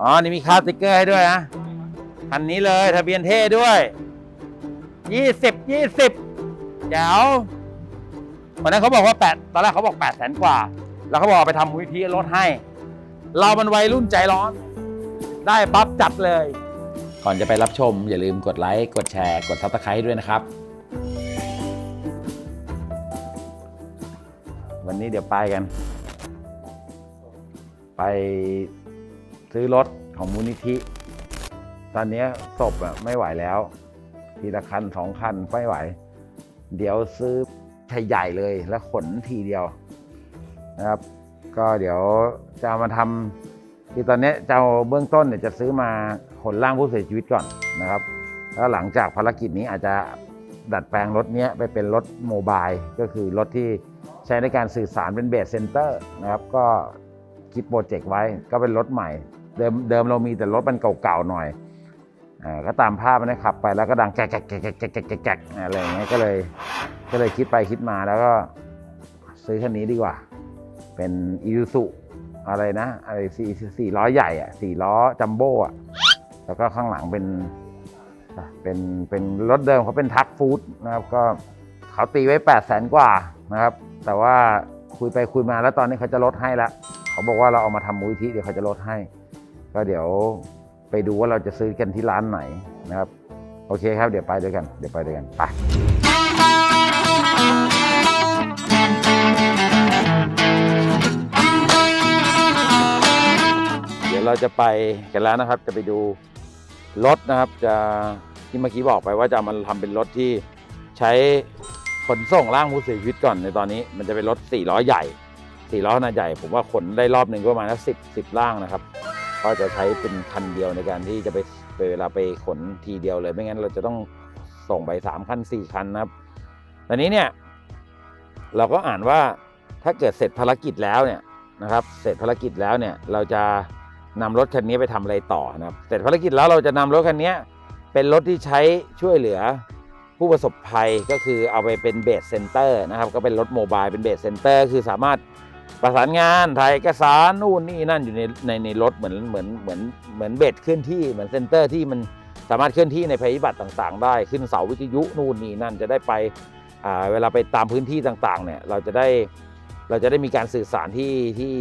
อ๋อ นี่มีค่าสติ๊กเกอร์ให้ด้วยนะคันนี้เลยทะเบียนเท่ด้วยยี่สิบยี่สิบแจ๋ววันนั้นเขาบอกว่าแปดตอนแรกเขาบอกแปดแสนกว่า แล้วเขาบอกเอาไปทำมูลนิธิลดให้ เรามันวัยรุ่นใจร้อน ได้ปั๊บจัดเลย ก่อนจะไปรับชม อย่าลืมกดไลค์กดแชร์ กดซับสไครต์ด้วยนะครับ วันนี้เดี๋ยวไปกัน ไป ซื้อรถของมูลนิธิ ตอนนี้ศพอะไม่ไหวแล้ว ทีละคันสองคันไม่ไหว เดี๋ยวซื้อใหญ่เลยแล้วขนทีเดียวนะครับ ก็เดี๋ยวจะามาทำคือตอนนี้จะเอาเบื้องต้นเนี่ยจะซื้อมาขนร่างผู้เสียชีวิตก่อนนะครับ แล้วหลังจากภารกิจนี้อาจจะดัดแปลงรถเนี้ยไปเป็นรถโมบายก็คือรถที่ใช้ในการสื่อสารเป็นเบสเซนเตอร์นะครับ ก็คิดโปรเจกต์ไว้ก็เป็นรถใหม่ เดิมเดิมเรามีแต่รถมันเก่าๆหน่อยก็ตามภาพมันได้ขับไปแล้วก็ดังแกะแกะแกะแกะแกะแกะกอะไรเงี้ยก็เลยก็เลยคิดไปคิดมาแล้วก็ซื้อคันนี้ดีกว่า เป็นอีซูซุอะไรนะอะไรสี่สี่ล้อใหญ่อะสี่ล้อจัมโบ้อะแล้วก็ข้างหลังเป็นเป็นเป็นรถเดิมเขาเป็นทักฟู้ดนะครับก็เขาตีไว้แปดแสนกว่านะครับ แต่ว่าคุยไปคุยมาแล้วตอนนี้เขาจะลดให้ละเขาบอกว่าเราเอามาทำมูลที่เดี๋ยวเขาจะลดให้ ก็เดี๋ยวไปดูว่าเราจะซื้อกันที่ร้านไหนนะครับ โอเคครับเดี๋ยวไปด้วยกัน เดี๋ยวไปด้วยกันไปเดี๋ยวเราจะไปกันแล้วนะครับ จะไปดูรถนะครับ จะที่เมื่อกี้บอกไปว่าจะเอามันทำเป็นรถที่ใช้ขนส่งร่างผู้เสียชีวิตก่อนในตอนนี้ มันจะเป็นรถ4ล้อใหญ่4ล้อขนาดใหญ่ ผมว่าขนได้รอบหนึ่งก็ประมาณสิบสิบร่างนะครับ ก็จะใช้เป็นคันเดียวในการที่จะไปไปเวลาไปขนทีเดียวเลย ไม่งั้นเราจะต้องส่งไปสามคันสี่คันนะครับตอนนี้เนี่ยเราก็อ่านว่าถ้าเกิดเสร็จภารกิจแล้วเนี่ยนะครับ เสร็จภารกิจแล้วเนี่ยเราจะนำรถคันนี้ไปทำอะไรต่อนะครับ เสร็จภารกิจแล้วเราจะนำรถคันนี้เป็นรถที่ใช้ช่วยเหลือผู้ประสบภัยก็คือเอาไปเป็นเบสเซนเตอร์นะครับ ก็เป็นรถโมบายเป็นเบสเซนเตอร์คือสามารถ ประสานงานถ่ายเอกสารนู่นนี่นั่นอยู่ในในในรถเหมือนเหมือนเหมือนเหมือนเบสเคลื่อนที่เหมือนเซนเตอร์ที่มันสามารถเคลื่อนที่ในภัยพิบัติต่างๆ ได้ขึ้นเสาวิทยุนู่นนี่นั่นจะได้ไปเวลาไปตามพื้นที่ต่างๆเนี่ยเราจะได้เราจะได้มีการสื่อสารที่ที่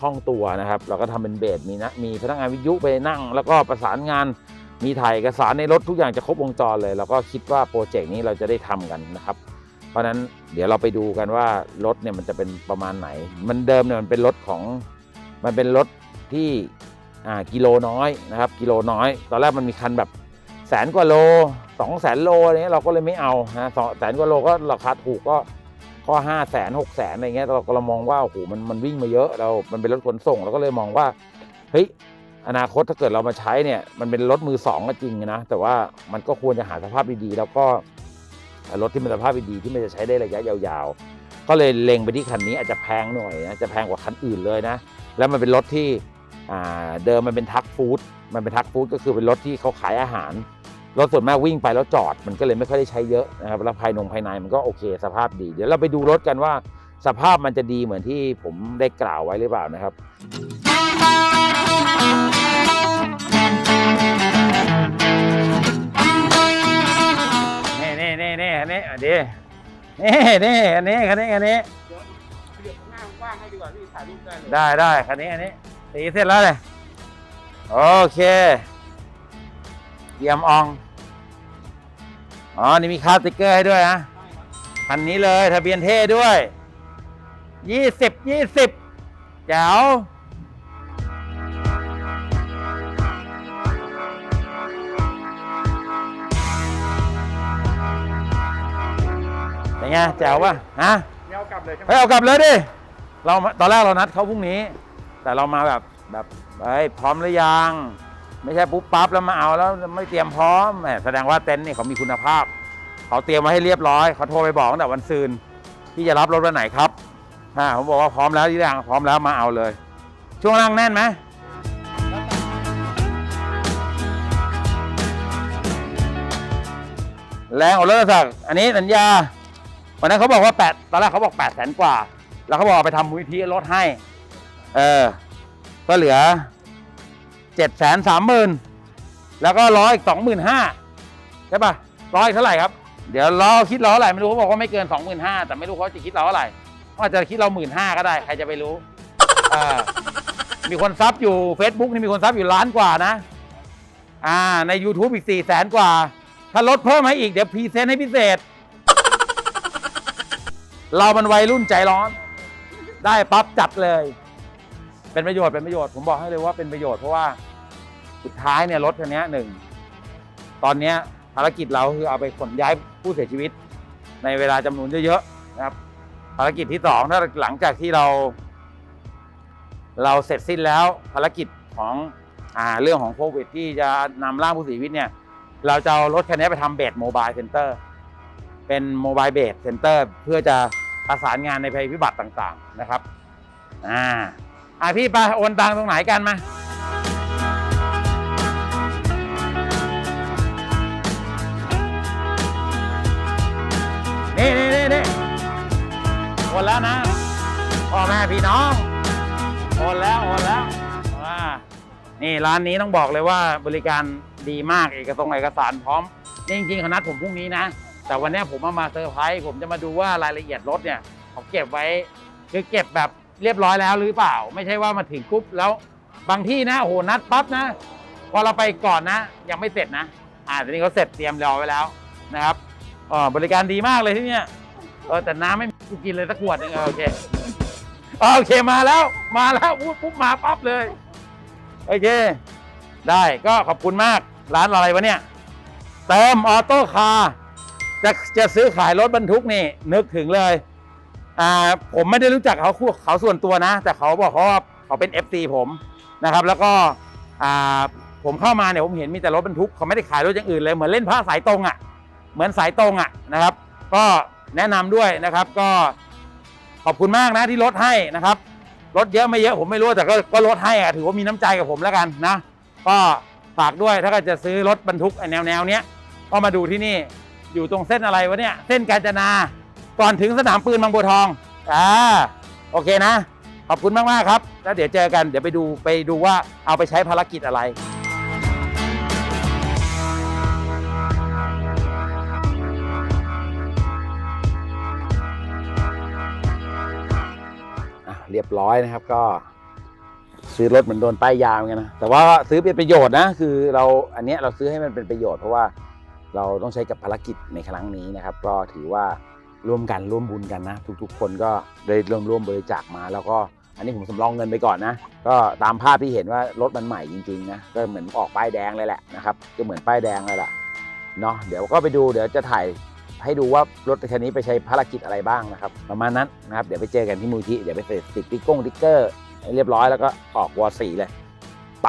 คล่องตัวนะครับ เราก็ทำเป็นเบสมีนะมีพนักงานวิทยุไปนั่ง แล้วก็ประสานงานมีถ่ายเอกสารในรถทุกอย่างจะครบวงจรเลยเราก็คิดว่าโปรเจกต์นี้เราจะได้ทำกันนะครับ เพราะฉะนั้นเดี๋ยวเราไปดูกันว่ารถเนี่ยมันจะเป็นประมาณไหน มันเดิมเนี่ยมันเป็นรถของมันเป็นรถที่อ่ากิโลน้อยนะครับกิโลน้อย ตอนแรกมันมีคันแบบแสนกว่าโลสองแสนโลอะไรเงี้ยเราก็เลยไม่เอานะสองแสนกว่าโลก็ราคาถูกก็ก็ห้าแสนหกแสนอะไรเงี้ยเราก็เรามองว่าโอ้โหมันมันวิ่งมาเยอะเรา มันเป็นรถขนส่งเราก็เลยมองว่าเฮ้ยอนาคตถ้าเกิดเรามาใช้เนี่ยมันเป็นรถมือสองก็จริงนะแต่ว่ามันก็ควรจะหาสภาพดีๆ แล้วก็ รถที่มันสภาพดีที่มันจะใช้ได้ระยะยาวๆ ก็เลยเล็งไปที่คันนี้อาจจะแพงหน่อยนะจะแพงกว่าคันอื่นเลยนะ แล้วมันเป็นรถที่เดิมมันเป็นทักฟู้ดมันเป็นทักฟู้ดก็คือเป็นรถที่เขาขายอาหารรถส่วนมากวิ่งไปแล้วจอดมันก็เลยไม่ค่อยได้ใช้เยอะนะครับแล้วภายนงภายในมันก็โอเค สภาพดี เดี๋ยวเราไปดูรถกันว่า สภาพมันจะดีเหมือนที่ผมได้กล่าวไว้หรือเปล่านะครับ นี่นี่อันนี้คันนี้อันนี้เดี๋ยวขยับข้างหน้าว่างให้ดีกว่าพี่ถ่ายรูปได้เลยได้ได้คันนี้อันนี้ตีเสร็จแล้วเลยโอเคเยี่ยมอองอ๋อนี่มีค่าสติ๊กเกอร์ให้ด้วยนะได้ครับคันนี้เลยทะเบียนเท่ด้วยยี่สิบยี่สิบแจ๋ว เป็นไงแจ๋วป่ะฮะไม่เอากลับเลยใช่ไหมเฮ้ยเอากลับเลยดิเรามาตอนแรกเรานัดเขาพรุ่งนี้ แต่เรามาแบบแบบเฮ้ยพร้อมหรือยัง ไม่ใช่ปุ๊บปั๊บแล้วมาเอาแล้วไม่เตรียมพร้อมแหมแสดงว่าเต็นท์นี่เขามีคุณภาพเขาเตรียมไว้ให้เรียบร้อยเขาโทรไปบอกตั้งแต่วันซืนพี่จะรับรถวันไหนครับอ่าผมบอกว่าพร้อมแล้วที่ยังพร้อมแล้วมาเอาเลย ช่วงล่างแน่นไหมแรงของรถสักดิ์อันนี้สัญญา วันนั้นเขาบอกว่าแปดตอนแรกเขาบอกแปดแสนกว่า แล้วเขาบอกไปทำมูลนิธิลดให้ เออ ก็เหลือเจ็ดแสนสามหมื่นแล้วก็ล้อยอีกสองหมื่นห้าใช่ปะล้ออีกเท่าไหร่ครับ เดี๋ยวล้อคิดล้อเท่าไหร่ไม่รู้เขาบอกว่าไม่เกินสองหมื่นห้าแต่ไม่รู้เขาจะคิดเราเท่าไหร่เขาอาจจะคิดเราหมื่นห้าก็ได้ใครจะไปรู้อ่ามีคนซับอยู่ Facebook นี่มีคนซับอยู่ล้านกว่านะ อ่าใน YouTube อีกสี่แสนกว่า ถ้าลดเพิ่มให้อีก เดี๋ยวพรีเซนต์ให้พิเศษ เรามันวัยรุ่นใจร้อน ได้ปั๊บจัดเลย เป็นประโยชน์เป็นประโยชน์ผมบอกให้เลยว่าเป็นประโยชน์เพราะว่าสุดท้ายเนี่ยรถคันนี้หนึ่งตอนนี้ภารกิจเราคือเอาไปขนย้ายผู้เสียชีวิต ในเวลาจำนวนเยอะๆนะครับ ภารกิจที่สองถ้าหลังจากที่เรา เราเสร็จสิ้นแล้วภารกิจของอ่าเรื่องของโควิดที่จะนำร่างผู้เสียชีวิตเนี่ย เราจะเอารถคันนี้ไปทำเบสโมบายเซ็นเตอร์ เป็นโมบายเบสเซ็นเตอร์เพื่อจะประสานงานในภัยพิบัติต่างๆนะครับ อ่าอ่าพี่ไปโอนตังตรงไหนกันมานี่นี่นี่นี่โอนแล้วนะพ่อแม่พี่น้องโอนแล้วโอนแล้วว่านี่ร้านนี้ต้องบอกเลยว่าบริการดีมากเอกสงเอกสารพร้อมนี่จริงๆเขานัดผมพรุ่งนี้นะ แต่วันนี้ผมมามาเซอร์ไพรส์ผมจะมาดูว่ารายละเอียดรถเนี่ยเขาเก็บไว้คือเก็บแบบเรียบร้อยแล้วหรือเปล่า ไม่ใช่ว่ามาถึงปุ๊บแล้วบางที่นะโหนัดปั๊บนะพอเราไปก่อนนะ ยังไม่เสร็จนะอ่าทีนี้เขาเสร็จเตรียมรอไว้แล้วนะครับอ๋อบริการดีมากเลยที่เนี่ยเออแต่น้ำไม่มีกูกินเลยสักขวดหนึงโอเคโอเคมาแล้วมาแล้วพูดปุ๊บมาปั๊บเลยโอเค ได้ก็ขอบคุณมากร้านอะไรวะเนี่ย เติมออโต้คาร์ จะจะซื้อขายรถบรรทุกนี่นึกถึงเลยอ่าผมไม่ได้รู้จักเขาคู่เขาส่วนตัวนะ แต่เขาบอกเขาว่าเขาเป็น FC ผมนะครับ แล้วก็อ่าผมเข้ามาเนี่ยผมเห็นมีแต่รถบรรทุกเขาไม่ได้ขายรถอย่างอื่นเลยเหมือนเล่นผ้าสายตรงอะ่ะ เหมือนสายตรงอะ่ะนะครับ ก็แนะนำด้วยนะครับก็ขอบคุณมากนะที่ลดให้นะครับลดเยอะไม่เยอะผมไม่รู้แต่ก็ก็ลดให้อะถือว่ามีน้ำใจกับผมแล้วกันนะ ก็ฝากด้วยถ้ากิดจะซื้อรถบรรทุกแนวแนวเนี้ยก็มาดูที่นี่ อยู่ตรงเส้นอะไรวะเนี่ย เส้นกาญจนา ก่อนถึงสนามปืนบางบัวทอง อ่า โอเคนะ ขอบคุณมาก ๆ ครับ แล้วเดี๋ยวเจอกัน เดี๋ยวไปดูไปดูว่าเอาไปใช้ภารกิจอะไรอะเรียบร้อยนะครับก็ซื้อรถเหมือนโดนป้ายยาเหมือนกันนะแต่ว่าซื้อเป็นประโยชน์นะคือเราอันเนี้ยเราซื้อให้มันเป็นประโยชน์เพราะว่า เราต้องใช้กับภารกิจในครั้งนี้นะครับ ก็ถือว่าร่วมกันร่วมบุญกันนะ ทุกๆ คนก็ได้ร่วมร่วมบริจาคมา แล้วก็อันนี้ผมสำรองเงินไปก่อนนะ ก็ตามภาพที่เห็นว่ารถมันใหม่จริงๆนะก็เหมือนออกป้ายแดงเลยแหละนะครับก็เหมือนป้ายแดงเลยแหละเนาะเดี๋ยวก็ไปดูเดี๋ยวจะถ่ายให้ดูว่ารถคันนี้ไปใช้ภารกิจอะไรบ้างนะครับ ประมาณนั้นนะครับเดี๋ยวไปเจอกันที่มูลที่เดี๋ยวไปเสร็จติดติ๊กก้งติ๊กเกอร์เรียบร้อยแล้วก็ออกวอร์สีเลยไป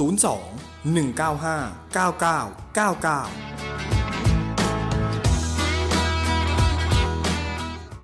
02 195 9999